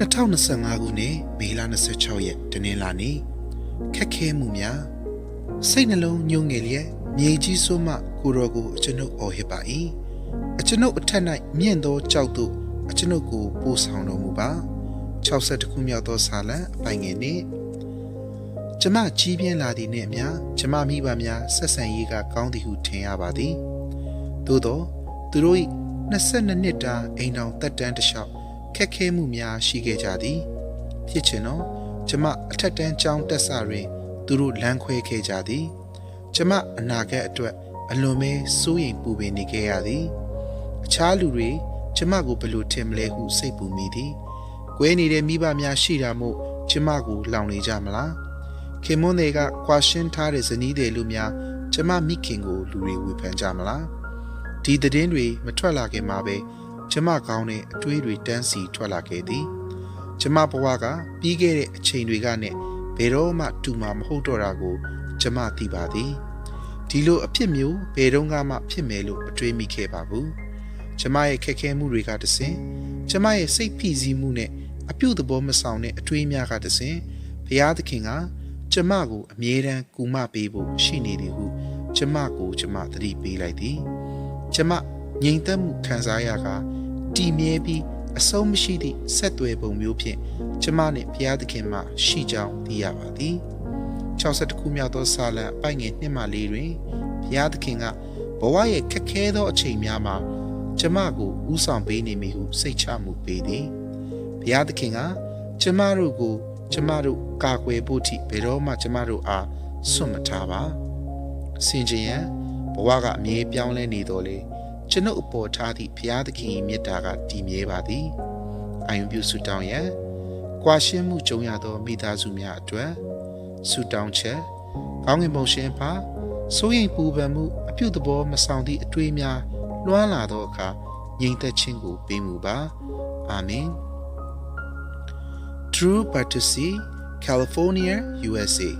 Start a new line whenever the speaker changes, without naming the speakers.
2025ခုနှစ်မေလ26ရက်တနင်္လာနေ့ခက်ခဲမှုများစိတ်နှလုံးညှိုးငယ်လျက်မြေကြီးဆိုးမှကိုတော်ကိုအကျွန်ုပ်အော်ဟစ်ပါ၏အကျွန်ုပ်အထက်၌မြင့်သောကြောက်သို့အကျွန်ုပ်ကိုပို့ဆောင်တော်မူပါ62ခုမြောက်သောဆာလံအပိုင်ငယ်နှင့်ကျမကြီးပြင်းလာသည်နှင့်အမျှကျမမိဘများဆက်ဆံရေးကကောင်းသည်ဟုထင်ရပါသည်သို့သောသူတို့၏22နှစ်တာအိမ်တော်တက်တန်းတစ်လျှောက် ခက်ခဲမှုများရှိခဲ့ကြသည် ဖြစ်ချင်တော့ကျမအထက်တန်းကျောင်းတက်ဆတွင်သူတို့လမ်းခွဲခဲ့ကြသည် ကျမအနာဂတ်အတွက်အလွန်ပဲစိုးရိမ်ပူပန်နေခဲ့ရသည် အခြားလူတွေကျမကိုဘယ်လိုထင်မလဲဟုစိတ်ပူမိသည်ကွဲနေတဲ့မိဘများရှိတာမို့ကျမကိုလောင်နေကြမလားခင်မွန်းတွေကကွာရှင်းထားတဲ့ဇနီးတွေလူများကျမမိခင်ကိုလူတွေဝေဖန်ကြမလားဒီသတင်းတွေမထွက်လာခင်မှာပဲ ကျမကောင်းတဲ့အတွေးတွေတန်းစီထွက်လာခဲ့သည်ကျမဘဝကပြီးခဲ့တဲ့အချိန်တွေကနဲ့ဘယ်တော့မှတူမှာမဟုတ်တော့တာကို ကျမသိပါသည်ဒီလိုအဖြစ်မျိုးဘယ်တော့မှဖြစ်မယ်လို့မတွေးမိခဲ့ပါဘူးကျမရဲ့ခက်ခဲမှုတွေကတစဉ်ကျမရဲ့စိတ်ဖိစီးမှုနဲ့အပြုတ်သဘောမဆောင်တဲ့အတွေးများကတစဉ်ဘုရားသခင်ကကျမကိုအမြဲတမ်းကူမပေးဖို့ရှိနေတယ်ဟုကျမကိုကျမသတိပေးလိုက်သည်ကျမငြိမ်သက်မှုခံစားရက တည်မြဲပြီးအဆုံးမရှိသည့်ဆက်သွယ်ပုံမျိုးဖြင့်ကျမနှင့်ဘုရားသခင်မှရှိကြောင်းသိရပါသည်62ခုမြောက်သောစာလံအပိုင်ငယ်နှစ်မှလေးတွင်ဘုရားသခင်ကဘဝရဲ့ခက်ခဲသောအချိန်များမှာကျမကိုဥဆောင်ပေးနေမည်ဟုစိတ်ချမှုပေးသည်ဘုရားသခင်ကကျမတို့ကို ကျမတို့ကာကွယ်ဖို့ထိဘယ်တော့မှကျမတို့အားစွန့်မထားပါစင်ကြင်ဘဝကအမြဲပြောင်းလဲနေတော်လေ ကျွန်ုပ်အပေါ်ထားသည့်ဘုရားသခင်၏မေတ္တာကတည်မြဲပါသည်အာယုံပြုဆုတောင်းရန်ကွာရှင်းမှုကြုံရသောမိသားစုများအတွက်ဆုတောင်းချက်ကောင်းကင်ဘုံရှင်ဖာစိုးရိမ်ပူပန်မှုအပြုတ်သဘောမဆောင်သည့်အတွေးများလွှမ်းလာသောအခါငြိမ်သက်ခြင်းကိုပေးမှုပါအာမင် True Battersea California USA